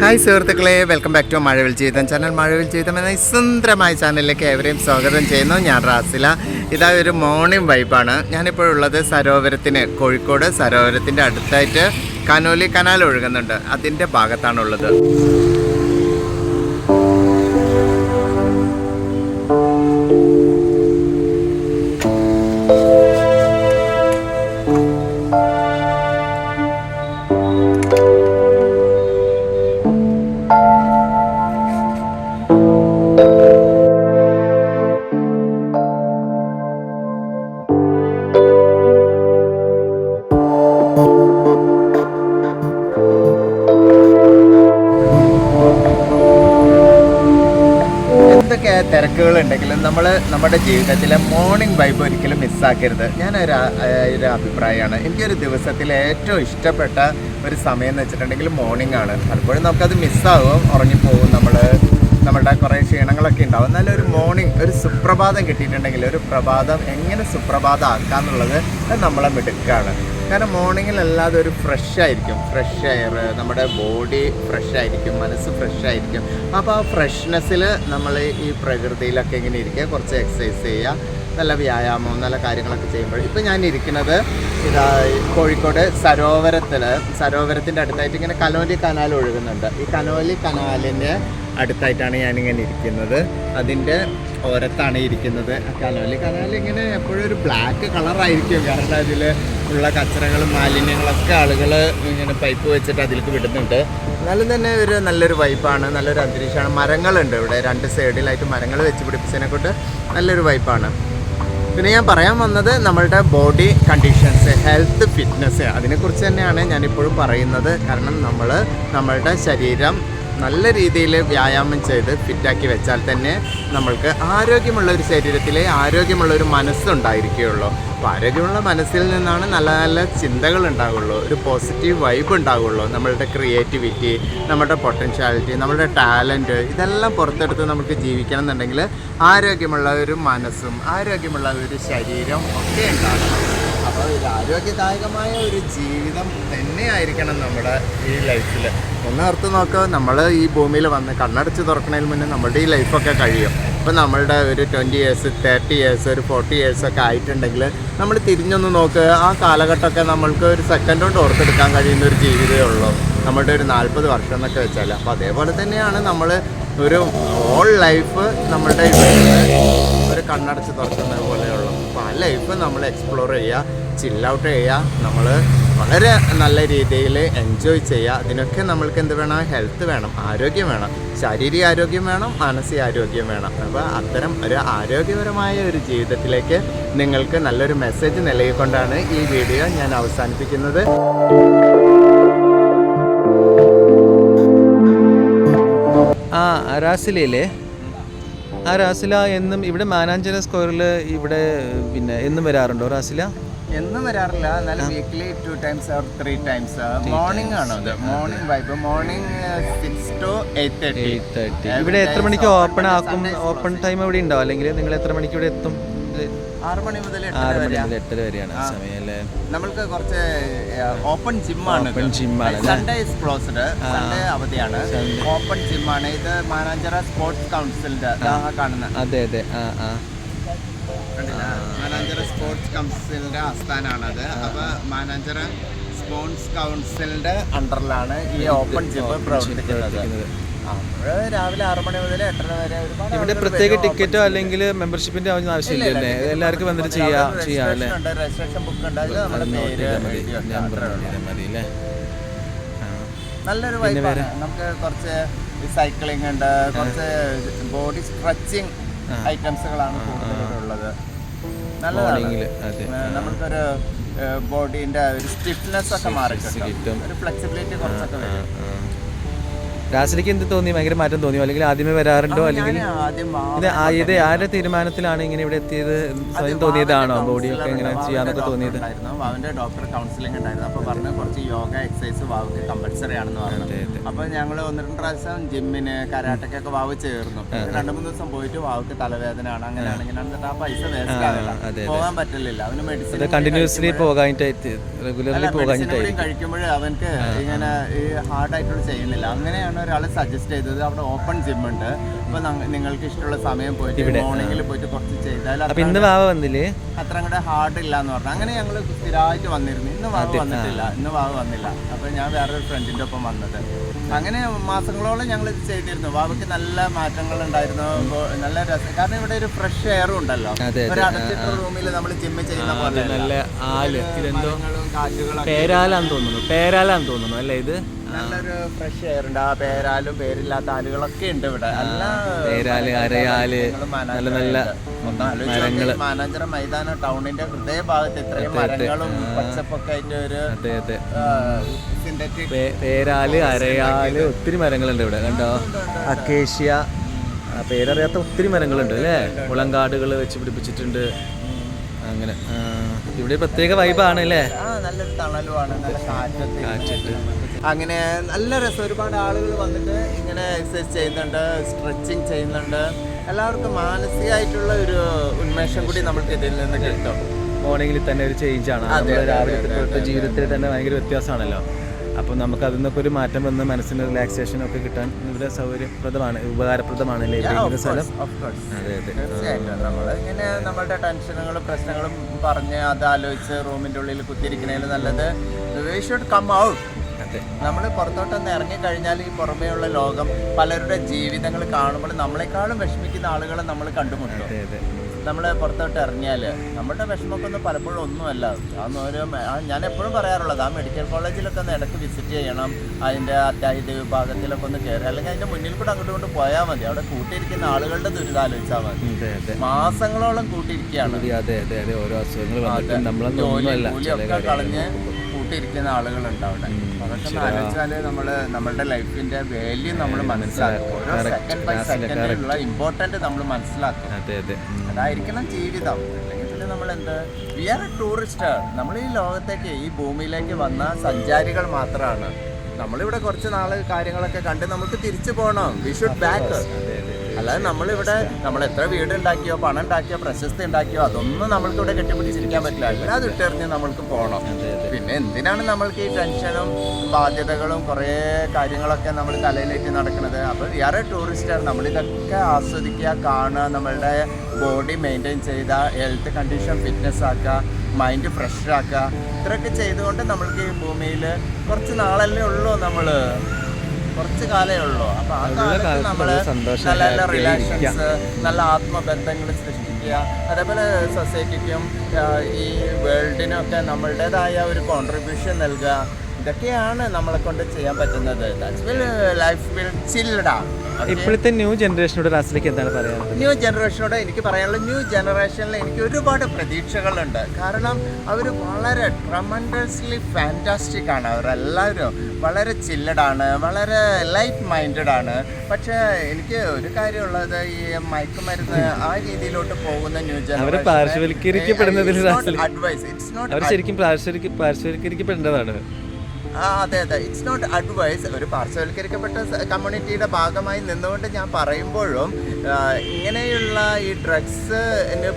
Hi സുഹൃത്തുക്കളെ welcome back to മഴവിൽ ജീവിതം channel മഴവിൽ ജീവിതം എന്ന സുന്ദരമായ ചാനലിലേക്ക് എവരെയും സ്വാഗതം ചെയ്യുന്നു. ഞാൻ റാസില. ഇതാ ഒരു മോർണിംഗ് വൈബാണ് ഞാനിപ്പോൾ ഉള്ളത് സരോവരത്തിന് കോഴിക്കോട് സരോവരത്തിന്റെ അടുത്തായിട്ട് കനോലി കനാൽ ഒഴുകുന്നുണ്ട്. അതിന്റെ ഭാഗത്താണുള്ളത്. തിരക്കുകൾ ഉണ്ടെങ്കിലും നമ്മൾ നമ്മുടെ ജീവിതത്തിലെ മോർണിംഗ് വൈബ് ഒരിക്കലും മിസ്സാക്കരുത് ഞാനൊരു ഒരു അഭിപ്രായമാണ്. എനിക്കൊരു ദിവസത്തിൽ ഏറ്റവും ഇഷ്ടപ്പെട്ട ഒരു സമയം എന്ന് വെച്ചിട്ടുണ്ടെങ്കിൽ മോർണിംഗ് ആണ്. പലപ്പോഴും നമുക്കത് മിസ്സാവും ഉറങ്ങിപ്പോകും നമ്മൾ നമ്മുടെ കുറേ ക്ഷീണങ്ങളൊക്കെ ഉണ്ടാവും. എന്നാലും ഒരു മോർണിംഗ് ഒരു സുപ്രഭാതം കിട്ടിയിട്ടുണ്ടെങ്കിൽ ഒരു പ്രഭാതം എങ്ങനെ സുപ്രഭാതം ആക്കാന്നുള്ളത് നമ്മളെ മിടുക്കാണ്. കാരണം മോർണിംഗിൽ അല്ലാതെ ഒരു ഫ്രഷ് ആയിരിക്കും ഫ്രഷ് എയർ നമ്മുടെ ബോഡി ഫ്രഷ് ആയിരിക്കും മനസ്സ് ഫ്രഷ് ആയിരിക്കും അപ്പോൾ ആ ഫ്രഷ്നെസ്സിൽ നമ്മൾ ഈ പ്രകൃതിയിലൊക്കെ ഇങ്ങനെ ഇരിക്കുക കുറച്ച് എക്സസൈസ് ചെയ്യുക നല്ല വ്യായാമം നല്ല കാര്യങ്ങളൊക്കെ ചെയ്യുമ്പോൾ. ഇപ്പോൾ ഞാൻ ഇരിക്കുന്നത് ഇതാ കോഴിക്കോട് സരോവരത്തിൽ സരോവരത്തിന്റെ അടുത്തായിട്ട് ഇങ്ങനെ കനോലി കനാൽ ഒഴുകുന്നുണ്ട്. ഈ കനോലി കനാലിന്റെ അടുത്തായിട്ടാണ് ഞാനിങ്ങനെ ഇരിക്കുന്നത്. അതിന്റെ ഓരത്താണ് ഇരിക്കുന്നത്. കനോലി കനാൽ ഇങ്ങനെ എപ്പോഴും ഒരു ബ്ലാക്ക് കളറായിരിക്കും കാരണം അതിൽ ഉള്ള കച്ചറകളും മാലിന്യങ്ങളൊക്കെ ആളുകൾ ഇങ്ങനെ പൈപ്പ് വെച്ചിട്ട് അതിലേക്ക് വിടുന്നുണ്ട്. എന്നാലും തന്നെ ഒരു നല്ലൊരു വൈപ്പാണ് നല്ലൊരു അന്തരീക്ഷമാണ്. മരങ്ങളുണ്ട് ഇവിടെ. രണ്ട് സൈഡിലായിട്ട് മരങ്ങൾ വെച്ച് പിടിപ്പിച്ചതിനെ കൊണ്ട് നല്ലൊരു വൈപ്പാണ് പിന്നെ ഞാൻ പറയാൻ വന്നത് നമ്മളുടെ ബോഡി കണ്ടീഷൻസ് ഹെൽത്ത് ഫിറ്റ്നസ് അതിനെക്കുറിച്ച് തന്നെയാണ് ഞാനിപ്പോഴും പറയുന്നത്. കാരണം നമ്മൾ നമ്മളുടെ ശരീരം നല്ല രീതിയിൽ വ്യായാമം ചെയ്ത് ഫിറ്റാക്കി വെച്ചാൽ തന്നെ നമ്മൾക്ക് ആരോഗ്യമുള്ള ഒരു ശരീരത്തിലെ ആരോഗ്യമുള്ള ഒരു മനസ്സുണ്ടായിരിക്കുകയുള്ളൂ. അപ്പോൾ ആരോഗ്യമുള്ള മനസ്സിൽ നിന്നാണ് നല്ല നല്ല ചിന്തകൾ ഉണ്ടാകുള്ളൂ ഒരു പോസിറ്റീവ് വൈബ് ഉണ്ടാകുള്ളൂ നമ്മളുടെ ക്രിയേറ്റിവിറ്റി നമ്മുടെ പൊട്ടൻഷ്യാലിറ്റി നമ്മുടെ ടാലന്റ് ഇതെല്ലാം പുറത്തെടുത്ത് നമുക്ക് ജീവിക്കണം എന്നുണ്ടെങ്കിൽ ആരോഗ്യമുള്ള ഒരു മനസ്സും ആരോഗ്യമുള്ള ഒരു ശരീരം ഒക്കെ ഉണ്ടാകണം. അപ്പോൾ ഒരു ആരോഗ്യദായകമായ ഒരു ജീവിതം തന്നെയായിരിക്കണം നമ്മുടെ ഈ ലൈഫിൽ ഒന്ന് ഓർത്ത് നോക്കുക നമ്മൾ ഈ ഭൂമിയിൽ വന്ന് കണ്ണടച്ച് തുറക്കണതിന് മുന്നേ നമ്മുടെ ഈ ലൈഫൊക്കെ കഴിയും. ഇപ്പം നമ്മളുടെ ഒരു ട്വന്റി ഇയേഴ്സ് തേർട്ടി ഇയേഴ്സ് ഒരു ഫോർട്ടി ഇയേഴ്സ് ഒക്കെ ആയിട്ടുണ്ടെങ്കിൽ നമ്മൾ തിരിഞ്ഞൊന്ന് നോക്കുക ആ കാലഘട്ടമൊക്കെ നമ്മൾക്ക് ഒരു സെക്കൻഡ് കൊണ്ട് ഓർത്തെടുക്കാൻ കഴിയുന്ന ഒരു ജീവിതമേ ഉള്ളൂ. നമ്മുടെ ഒരു നാൽപ്പത് വർഷം എന്നൊക്കെ വെച്ചാൽ അപ്പോൾ അതേപോലെ തന്നെയാണ് നമ്മൾ ഒരു ഓൾ ലൈഫ് നമ്മളുടെ ഒരു കണ്ണടച്ച് തുറക്കുന്നത് പോലെയുള്ളൂ. അപ്പോൾ ആ ലൈഫ് നമ്മൾ എക്സ്പ്ലോർ ചെയ്യുക. ചിൽ ഔട്ട് ചെയ്യുക നമ്മൾ വളരെ നല്ല രീതിയിൽ എൻജോയ് ചെയ്യുക അതിനൊക്കെ നമ്മൾക്ക് എന്ത് വേണം? ഹെൽത്ത് വേണം ആരോഗ്യം വേണം. ശാരീരിക ആരോഗ്യം വേണം മാനസിക ആരോഗ്യം വേണം. അപ്പോൾ അത്തരം ഒരു ആരോഗ്യപരമായ ഒരു ജീവിതത്തിലേക്ക് നിങ്ങൾക്ക് നല്ലൊരു മെസ്സേജ് നൽകിക്കൊണ്ടാണ് ഈ വീഡിയോ ഞാൻ അവസാനിപ്പിക്കുന്നത്. ആ റാസിലയിലെ ആ റാസില എന്നും ഇവിടെ മാനാഞ്ചന സ്ക്വയറിൽ ഇവിടെ പിന്നെ എന്നും വരാറുണ്ടോ റാസില എന്നും വരാറില്ല. എന്നാലും weekly two times or three times morning ആണോ? അത് morning vibe morning six two eight thirty eight thirty ഇവിടെ എത്ര മണിക്ക് ഓപ്പൺ ആക്കും? ഓപ്പൺ ടൈം എവിടെ ഉണ്ടാവും അല്ലെങ്കിൽ നിങ്ങൾ എത്ര മണിക്ക് ഇവിടെ എത്തും? ആറ് മണി മുതൽ ആറ് മണി മുതൽ എട്ടര വരെയാണ് നമ്മൾക്ക് കുറച്ച് ഓപ്പൺ ജിമ്മാണ് ഓപ്പൺ ജിമ്മാണ്? സൺഡേ ഇസ് ക്ലോസ്ഡ് സൺഡേ അവധിയാണ്. ഓപ്പൺ ജിമ്മാണ് ഇത് മാനാഞ്ചിറ സ്പോർട്സ് കൗൺസിലിന്റെ കാണുന്ന. അതെ അതെ. ആ ആ? മാനാഞ്ചിറ സ്പോർട്സ് കൗൺസിലിന്റെ ആസ്ഥാനാണത് അപ്പൊ മാനാഞ്ചിറ സ്പോർട്സ് കൗൺസിലിന്റെ അണ്ടറിലാണ് ഈ ഓപ്പൺ ജിം പ്രവർത്തിക്കുന്നത്. നമ്മൾ രാവിലെ ആറ് മണി മുതൽ എട്ടര വരെ ഒരുപാട് ഇവിടെ ആളുകൾ പ്രത്യേക വരും. ടിക്കറ്റോ അല്ലെങ്കിൽ മെമ്പർഷിപ്പിന്റെ ആവശ്യമില്ല അല്ലേ എല്ലാവർക്കും വന്നിട്ട് ചെയ്യാം ചെയ്യാം അല്ലേ? രജിസ്ട്രേഷൻ ഉണ്ട് രജിസ്ട്രേഷൻ ബുക്ക് ഉണ്ട്. അതിൽ നമ്മുടെ നോട്ട് പേര് ചെയ്താൽ മതി. എഴുതി വെക്കാം. നമ്പർ അത്രേ ഉള്ളൂ. ചെയ്താൽ മതി അല്ലേ? ആ. നല്ലൊരു വൈബാണ് നമുക്ക് കുറച്ച് സൈക്ലിംഗ് ഉണ്ട്. കുറച്ച് ബോഡി സ്ട്രെച്ചിങ് ആ. ഐറ്റംസുകളാണ് കൂടുതലുള്ളത്. നല്ലതാണ്. അതെ. ഏ, ഒരു സ്റ്റിഫ്നെസ് ഒക്കെ മാറി കിട്ടും. കിട്ടും. ഒരു ഫ്ലെക്സിബിലിറ്റി കുറച്ചൊക്കെ വരും. രാസിലേക്ക് എന്ത് തോന്നി? ഭയങ്കര മാറ്റം തോന്നിയോ? അല്ലെങ്കിൽ ആദ്യമേ വരാറുണ്ടോ? അല്ലെങ്കിൽ ഇത് ഇത് ആരുടെ തീരുമാനത്തിലാണ് ഇങ്ങനെ ഇവിടെ എത്തിയത്? സ്വയം തോന്നിയതാണോ? ബോഡിയൊക്കെ ഇങ്ങനെ ചെയ്യാന്നൊക്കെ തോന്നിയത്? അവന്റെ ഡോക്ടർ കൗൺസിലിംഗ് ഉണ്ടായിരുന്നു. അപ്പൊ പറഞ്ഞു കുറച്ച് യോഗ എക്സസൈസ് വാവുക്ക് കമ്പൽസറി ആണെന്ന് പറഞ്ഞു. അപ്പോൾ ഞങ്ങൾ ഒന്ന് രണ്ട് പ്രാവശ്യം ജിമ്മിന് കരാട്ടക്കൊക്കെ വാവ് ചേർന്നു. രണ്ടു മൂന്ന് ദിവസം പോയിട്ട് വാവുക്ക് ആണ് അങ്ങനെയാണ് ഇങ്ങനെ ആ പൈസ വേസ്റ്റ് ആവില്ല. പോകാൻ പറ്റില്ല. അവന് മെഡിസിൻ കണ്ടിന്യൂസ്ലി പോകാനായിട്ട് റെഗുലർലി പോകാനായിട്ടായിരിക്കും കഴിക്കുമ്പോൾ അവനക്ക് ഇങ്ങനെ ഈ ഹാർഡ് ആയിട്ടുള്ള ചെയ്യുന്നില്ല. അങ്ങനെയാണ് അപ്പോഴാണ് ഒരാൾ സജസ്റ്റ് ചെയ്തത് അവിടെ ഓപ്പൺ ജിം ഉണ്ട്. അപ്പോൾ നിങ്ങൾക്ക് ഇഷ്ടമുള്ള സമയം പോയിട്ട് മോർണിംഗിൽ പോയിട്ട് കുറച്ച് ചെയ്താൽ അപ്പൊ ഇന്ന് വാവ വന്നില്ലേ? അത്ര അങ്ങോട്ട് ഹാർഡ് ഇല്ല എന്ന് പറഞ്ഞു. അങ്ങനെ ഞങ്ങൾ സ്ഥിരമായിട്ട് വന്നിരുന്നു. ഇന്ന് വാവ് വന്നിട്ടില്ല. ഇന്ന് വാവ് വന്നില്ല. അപ്പൊ ഞാൻ വേറൊരു ഫ്രണ്ടിന്റെ ഒപ്പം വന്നത്. അങ്ങനെ മാസങ്ങളോളം ഞങ്ങൾ ഇത് ചെയ്തിരുന്നു. വാവയ്ക്ക് നല്ല മാറ്റങ്ങൾ ഉണ്ടായിരുന്നു. നല്ല രസം. കാരണം ഇവിടെ ഒരു ഫ്രഷ് എയറും ഉണ്ടല്ലോ. ഒരു അടച്ചിട്ട റൂമിൽ നമ്മൾ ജിമ്മ് ചെയ്യുന്ന പോലെ നല്ല ആൽ ഇതെന്തോ പേരാലാന്ന് തോന്നുന്നു. പേരാലാന്ന് തോന്നുന്നു. അല്ലേ ഇത്? നല്ലൊരു ഫ്രഷ് എയർ ഉണ്ട് ആ പേരാലും പേരില്ലാത്ത ആലുകളൊക്കെ ഉണ്ട് ഇവിടെ. നല്ല പേരാൽ അരയാൽ നല്ല നല്ല മരങ്ങൾ. മാനാഞ്ചിറ മൈതാന ടൗണിന്റെ ഹൃദയഭാഗത്ത് ഇത്രയും മരങ്ങളും പച്ചപ്പൊക്കെ ആയിട്ട് ഒരു അതെ അതെ. പേരാൽ അരയാൽ ഒത്തിരി മരങ്ങളുണ്ട് ഇവിടെ കണ്ടോ? അക്കേഷ്യ. പേരറിയാത്ത ഒത്തിരി മരങ്ങളുണ്ട് അല്ലേ? മുളങ്കാടുകൾ വെച്ച് പിടിപ്പിച്ചിട്ടുണ്ട്. അങ്ങനെ ഇവിടെ പ്രത്യേക വൈബാണ് അല്ലേ? നല്ലൊരു തണലുമാണ് നല്ല കാറ്റത്ത് അങ്ങനെ നല്ല രസം. ഒരുപാട് ആളുകൾ വന്നിട്ട് ഇങ്ങനെ എക്സസൈസ് ചെയ്യുന്നുണ്ട് സ്ട്രെച്ചിങ് ചെയ്യുന്നുണ്ട്. എല്ലാവർക്കും മാനസികമായിട്ടുള്ള ഒരു ഉന്മേഷം കൂടി നമ്മൾക്ക് ഇതിൽ നിന്ന് കിട്ടും. മോർണിംഗിൽ തന്നെ ഒരു ചേഞ്ച് ആണ്. നമ്മുടെ രാവിലെ ഇപ്പോഴത്തെ ജീവിതത്തിൽ തന്നെ ഭയങ്കര വ്യത്യാസമാണല്ലോ. അപ്പോൾ നമുക്ക് അതിൽ നിന്നൊക്കെ ഒരു മാറ്റം വന്ന് മനസ്സിന് റിലാക്സേഷൻ ഒക്കെ കിട്ടാൻ ഇവിടെ സൗകര്യപ്രദമാണ് ഉപകാരപ്രദമാണ് ഇരിക്കുന്ന സ്ഥലം? അതെ അതെ. നമ്മൾ ഇങ്ങനെ നമ്മളുടെ ടെൻഷനുകളും പ്രശ്നങ്ങളും പറഞ്ഞ് അത് ആലോചിച്ച് റൂമിന്റെ ഉള്ളിൽ കുത്തിയിരിക്കുന്നതിൽ നല്ലത്. വി ഷുഡ് കം ഔട്ട് അതെ നമ്മൾ പുറത്തോട്ടൊന്ന് ഇറങ്ങിക്കഴിഞ്ഞാൽ ഈ പുറമേയുള്ള ലോകം പലരുടെ ജീവിതങ്ങൾ കാണുമ്പോൾ നമ്മളെക്കാളും വിഷമിക്കുന്ന ആളുകളെ നമ്മൾ കണ്ടുമുട്ടും. നമ്മൾ പുറത്തോട്ട് ഇറങ്ങിയാൽ നമ്മുടെ വിഷമമൊക്കെ ഒന്നും പലപ്പോഴും ഒന്നുമല്ല. അതൊന്നും ഒരു ഞാൻ എപ്പോഴും പറയാറുള്ളത് ആ മെഡിക്കൽ കോളേജിലൊക്കെ ഒന്ന് ഇടയ്ക്ക് വിസിറ്റ് ചെയ്യണം. അതിന്റെ അത്യാഹിത വിഭാഗത്തിലൊക്കെ ഒന്ന് കയറി അല്ലെങ്കിൽ അതിന്റെ മുന്നിൽ കൂടെ അങ്ങോട്ട് കൊണ്ട് പോയാൽ മതി. അവിടെ കൂട്ടിയിരിക്കുന്ന ആളുകളുടെ ദുരിതം ആലോചിച്ചാൽ മതി മാസങ്ങളോളം കൂട്ടിയിരിക്കുകയാണ്. അതെ അതെ അതെ. ഓരോ അസുഖങ്ങൾ കളഞ്ഞ് കൂട്ടിയിരിക്കുന്ന ആളുകളുണ്ട് അവിടെ. അതൊക്കെ ഒന്ന് ആലോചിച്ചാൽ നമ്മൾ നമ്മളുടെ ലൈഫിന്റെ വാല്യൂ നമ്മൾ മനസ്സിലാക്കും. ഓരോ സെക്കൻഡ് ബൈ സെക്കൻഡിലുള്ള ഇമ്പോർട്ടന്റ് നമ്മൾ മനസ്സിലാക്കും. അതെ അതെ. അതായിരിക്കണം ജീവിതം. അല്ലെങ്കിൽ പിന്നെ നമ്മൾ എന്ത് വി ആർ എ ടൂറിസ്റ്റ് നമ്മൾ ഈ ലോകത്തേക്ക് ഈ ഭൂമിയിലേക്ക് വന്ന സഞ്ചാരികൾ മാത്രമാണ് നമ്മളിവിടെ കുറച്ച് നാൾ കാര്യങ്ങളൊക്കെ കണ്ട് നമുക്ക് തിരിച്ചു പോകണം വി ഷുഡ് ബാക്ക് അല്ലാതെ നമ്മളിവിടെ നമ്മൾ എത്ര വീട് ഉണ്ടാക്കിയോ പണം ഉണ്ടാക്കിയോ പ്രശസ്തി ഉണ്ടാക്കിയോ അതൊന്നും നമ്മൾക്ക് ഇവിടെ കെട്ടിപ്പിടിച്ചിരിക്കാൻ പറ്റില്ല. ഇവിടെ അത് ഇട്ടെറിഞ്ഞ് നമ്മൾക്ക് പോകണം പിന്നെ എന്തിനാണ് നമ്മൾക്ക് ഈ ടെൻഷനും ബാധ്യതകളും കുറേ കാര്യങ്ങളൊക്കെ നമ്മൾ തലയിലേറ്റ് നടക്കുന്നത്? അപ്പോൾ വേറെ ടൂറിസ്റ്റാണ് നമ്മളിതൊക്കെ ആസ്വദിക്കുക കാണുക നമ്മളുടെ ബോഡി മെയിന്റെയിൻ ചെയ്ത ഹെൽത്ത് കണ്ടീഷൻ ഫിറ്റ്നസ് ആക്കുക മൈൻഡ് ഫ്രഷ് ആക്കുക. ഇത്രയൊക്കെ ചെയ്തുകൊണ്ട് നമ്മൾക്ക് ഈ ഭൂമിയിൽ കുറച്ച് നാളല്ലേ ഉള്ളൂ നമ്മൾ കുറച്ച് കാലേ ഉള്ളൂ. അപ്പൊ ആ കാലത്ത് നമ്മൾ നമ്മൾ നല്ല നല്ല റിലേഷൻസ് നല്ല ആത്മബന്ധങ്ങൾ സൃഷ്ടിക്കുക. അതേപോലെ സൊസൈറ്റിക്കും ഈ വേൾഡിനൊക്കെ നമ്മളുടേതായ ഒരു കോൺട്രിബ്യൂഷൻ നൽകുക. ഇതൊക്കെയാണ് നമ്മളെ കൊണ്ട് ചെയ്യാൻ പറ്റുന്നത്. ലൈഫ് വിൽ ചില്ലടാ ഇപ്പോഴത്തെ ന്യൂ ജനറേഷനോട് റാസിലേക്ക് എന്താണ് പറയാനുള്ളത്? ന്യൂ ജനറേഷനോട് എനിക്ക് പറയാനുള്ള ന്യൂ ജനറേഷനിൽ എനിക്ക് ഒരുപാട് പ്രതീക്ഷകളുണ്ട്. കാരണം അവർ വളരെ ട്രമൻഡസ്ലി ഫാന്റാസ്റ്റിക് ആണ്. അവരെല്ലാവരും വളരെ ചില്ലഡാണ് വളരെ ലൈറ്റ് മൈൻഡഡ് ആണ്. പക്ഷേ എനിക്ക് ഒരു കാര്യമുള്ളത് ഈ മയക്കുമരുന്ന് ആ രീതിയിലോട്ട് പോകുന്ന new generation advice it's not ശരിക്കും പാർശ്വവൽക്ക പാർശ്വവൽക്കരിക്കപ്പെടേണ്ടതാണ്. അതെ അതെ. ഇറ്റ്സ് നോട്ട് അഡ്വൈസ് ഒരു പാർശ്വവൽക്കരിക്കപ്പെട്ട കമ്മ്യൂണിറ്റിയുടെ ഭാഗമായി നിന്നുകൊണ്ട് ഞാൻ പറയുമ്പോഴും ഇങ്ങനെയുള്ള ഈ ഡ്രഗ്സ്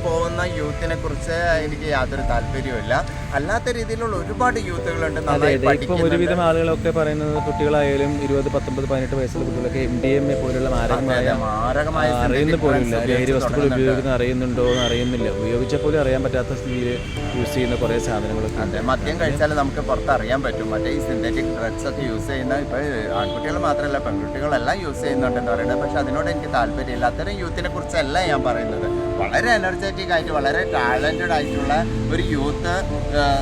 പോകുന്ന യൂത്തിനെ കുറിച്ച് എനിക്ക് യാതൊരു താല്പര്യവുമില്ല. അല്ലാത്ത രീതിയിലുള്ള ഒരുപാട് യൂത്തുകളുണ്ട് അതെ ഇപ്പം ഒരുവിധം ആളുകളൊക്കെ പറയുന്നത് കുട്ടികളായാലും ഇരുപത് പത്തൊമ്പത് പതിനെട്ട് വയസ്സുള്ള കുട്ടികളൊക്കെ എം ഡി എം എ പോലുള്ള മാരകമായ മാരകമായ അറിയുന്ന synthetic പോലും ഇല്ല drugs ലഹരി വസ്തുക്കൾ. ഉപയോഗിക്കുന്ന അറിയുന്നുണ്ടോ എന്ന് അറിയുന്നില്ല. ഉപയോഗിച്ചാൽ പോലും അറിയാൻ പറ്റാത്ത സ്ഥിതിയിൽ യൂസ് ചെയ്യുന്ന കുറേ സാധനങ്ങളൊക്കെ അതെ മദ്യം കഴിച്ചാൽ നമുക്ക് പുറത്ത് അറിയാൻ പറ്റും. മറ്റേ ഈ സിന്തറ്റിക് ഡ്രഗ്സ് ഒക്കെ യൂസ് ചെയ്യുന്ന ഇപ്പോൾ ആൺകുട്ടികൾ മാത്രമല്ല പെൺകുട്ടികളെല്ലാം യൂസ് ചെയ്യുന്നുണ്ടെന്ന് പറയുന്നത്. പക്ഷെ അതിനോട് എനിക്ക് താല്പര്യമില്ല. അത്തരം യൂത്തിനെ കുറിച്ചല്ല ഞാൻ പറയുന്നത്. വളരെ എനർജറ്റിക് ആയിട്ട് വളരെ ടാലന്റഡ് ആയിട്ടുള്ള ഒരു യൂത്ത്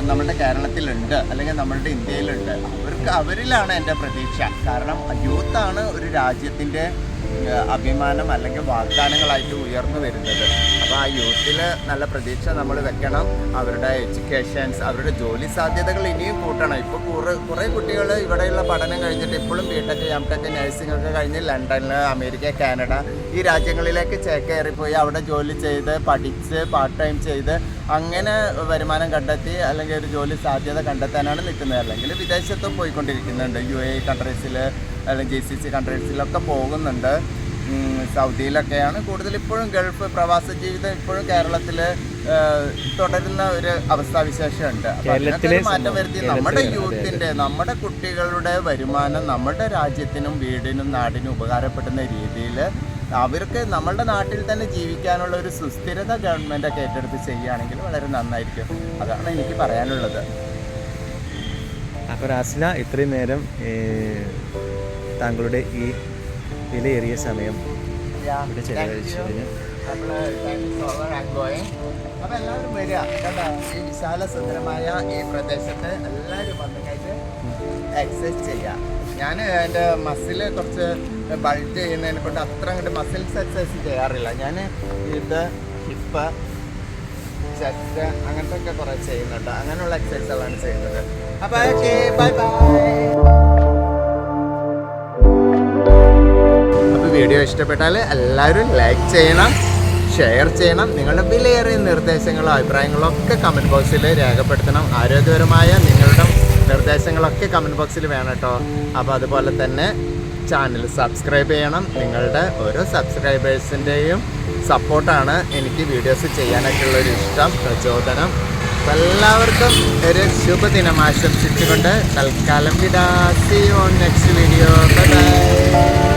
നമ്മുടെ കേരളത്തിലുണ്ട് അല്ലെങ്കിൽ നമ്മുടെ ഇന്ത്യയിലുണ്ട്. അവർക്ക് അവരിലാണ് എന്റെ പ്രതീക്ഷ. കാരണം യൂത്താണ് ഒരു രാജ്യത്തിന്റെ അഭിമാനം അല്ലെങ്കിൽ വാഗ്ദാനങ്ങളായിട്ട് ഉയർന്നു വരുന്നത്. അപ്പോൾ ആ യൂത്തിൽ നല്ല പ്രതീക്ഷ നമ്മൾ വെക്കണം. അവരുടെ എഡ്യൂക്കേഷൻസ് അവരുടെ ജോലി സാധ്യതകൾ ഇനിയും കൂട്ടണം. ഇപ്പോൾ കുറേ കുറേ കുട്ടികൾ ഇവിടെയുള്ള പഠനം കഴിഞ്ഞിട്ട് ഇപ്പോഴും B Tech M Tech nursing ഒക്കെ കഴിഞ്ഞ് ലണ്ടനിൽ അമേരിക്ക കാനഡ ഈ രാജ്യങ്ങളിലേക്ക് ചേക്കേറിപ്പോയി അവിടെ ജോലി ചെയ്ത് പഠിച്ച് പാർട്ട് ടൈം ചെയ്ത് അങ്ങനെ വരുമാനം കണ്ടെത്തി അല്ലെങ്കിൽ ഒരു ജോലി സാധ്യത കണ്ടെത്താനാണ് നിൽക്കുന്നത്. അല്ലെങ്കിൽ വിദേശത്തും പോയിക്കൊണ്ടിരിക്കുന്നുണ്ട്. യു എ കൺട്രീസിൽ അല്ലെങ്കിൽ ജി സി സി കൺട്രീസിലൊക്കെ പോകുന്നുണ്ട്. സൗദിയിലൊക്കെയാണ് കൂടുതൽ ഇപ്പോഴും ഗൾഫ് പ്രവാസ ജീവിതം ഇപ്പോഴും കേരളത്തിൽ തുടരുന്ന ഒരു അവസ്ഥാവിശേഷമുണ്ട്. അതിനൊക്കെ മാറ്റം വരുത്തി. നമ്മുടെ. യൂത്തിന്റെ നമ്മുടെ കുട്ടികളുടെ വരുമാനം നമ്മുടെ രാജ്യത്തിനും വീടിനും നാടിനും ഉപകാരപ്പെടുന്ന രീതിയിൽ അവർക്ക് നമ്മളുടെ നാട്ടിൽ തന്നെ ജീവിക്കാനുള്ള ഒരു സുസ്ഥിരത ഗവൺമെന്റ് ഒക്കെ ഏറ്റെടുത്ത് ചെയ്യുകയാണെങ്കിൽ വളരെ നന്നായിരിക്കും. അതാണ് എനിക്ക് പറയാനുള്ളത്. അപ്പോൾ റാസ്ല ഇത്രയും നേരം താങ്കളുടെ ഈ വിലയേറിയ സമയം ഇവിടെ ചെലവഴിച്ചതിന്. അപ്പൊ എല്ലാവരും വരിക. കേട്ടോ. ഈ വിശാല സുന്ദരമായ ഈ പ്രദേശത്ത് എല്ലാവരും വന്നു കഴിഞ്ഞ് എക്സസൈസ് ചെയ്യാം ഞാൻ എന്റെ മസിൽ കുറച്ച് ബൾജ് ചെയ്യുന്നതിനെ കൊണ്ട് അത്ര അങ്ങോട്ട് മസിൽസ് എക്സസൈസ് ചെയ്യാറില്ല. ഞാൻ ഇത് ഹിപ്പ് ചെസ്റ്റ് അങ്ങനത്തെ ഒക്കെ കുറേ ചെയ്യുന്നുണ്ട്. അങ്ങനെയുള്ള എക്സസൈസുകളാണ് ചെയ്യുന്നത്. അപ്പോൾ ഓക്കെ ബൈ ബൈ വീഡിയോ ഇഷ്ടപ്പെട്ടാൽ എല്ലാവരും ലൈക്ക് ചെയ്യണം ഷെയർ ചെയ്യണം. നിങ്ങളുടെ വിലയേറിയ നിർദ്ദേശങ്ങളോ അഭിപ്രായങ്ങളോ ഒക്കെ കമന്റ് ബോക്സിൽ രേഖപ്പെടുത്തണം. ആരോഗ്യപരമായ നിങ്ങളുടെ നിർദ്ദേശങ്ങളൊക്കെ കമന്റ് ബോക്സിൽ വേണം കേട്ടോ. അപ്പോൾ അതുപോലെ തന്നെ ചാനൽ സബ്സ്ക്രൈബ് ചെയ്യണം. നിങ്ങളുടെ ഓരോ സബ്സ്ക്രൈബേഴ്സിന്റെയും സപ്പോർട്ടാണ് എനിക്ക് വീഡിയോസ് ചെയ്യാനൊക്കെ ഉള്ളൊരു ഇഷ്ടം പ്രചോദനം. എല്ലാവർക്കും ഒരു ശുഭദിനം ആശംസിച്ചുകൊണ്ട് തൽക്കാലം വിടാ. See on next video bye